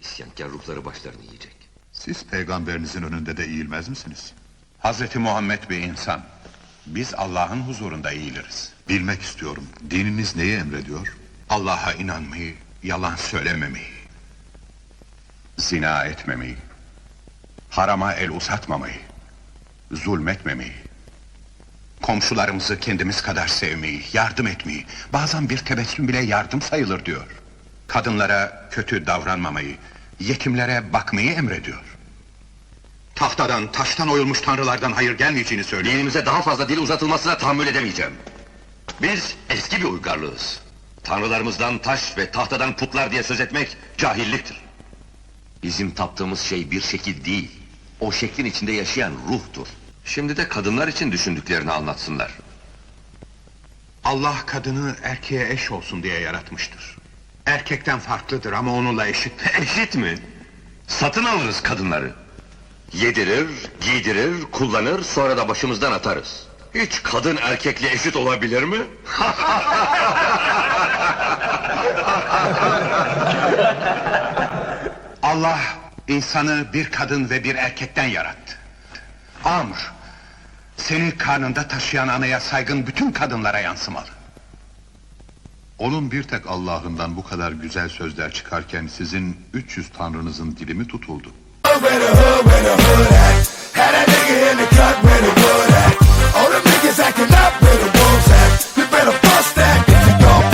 isyanken ruhları başlarını yiyecek. Siz peygamberinizin önünde de eğilmez misiniz? Hazreti Muhammed bir insan. Biz Allah'ın huzurunda eğiliriz. Bilmek istiyorum. Dininiz neyi emrediyor? Allah'a inanmayı, yalan söylememeyi, zina etmemeyi, harama el uzatmamayı, zulmetmemeyi, komşularımızı kendimiz kadar sevmeyi, yardım etmeyi, bazen bir tebessüm bile yardım sayılır diyor. Kadınlara kötü davranmamayı, yetimlere bakmayı emrediyor. Tahtadan, taştan oyulmuş tanrılardan hayır gelmeyeceğini söylüyor. Dinimize daha fazla dil uzatılmasına tahammül edemeyeceğim. Biz eski bir uygarlığız. Tanrılarımızdan taş ve tahtadan putlar diye söz etmek cahilliktir. Bizim taptığımız şey bir şekil değil. O şeklin içinde yaşayan ruhtur. Şimdi de kadınlar için düşündüklerini anlatsınlar. Allah kadını erkeğe eş olsun diye yaratmıştır. Erkekten farklıdır ama onunla eşit. Eşit mi? Satın alırız kadınları. Yedirir, giydirir, kullanır, sonra da başımızdan atarız. Hiç kadın erkekle eşit olabilir mi? Allah insanı bir kadın ve bir erkekten yarattı. Amr, seni karnında taşıyan anaya saygın bütün kadınlara yansımalı. Onun bir tek Allah'ından bu kadar güzel sözler çıkarken sizin 300 tanrınızın dili mi tutuldu?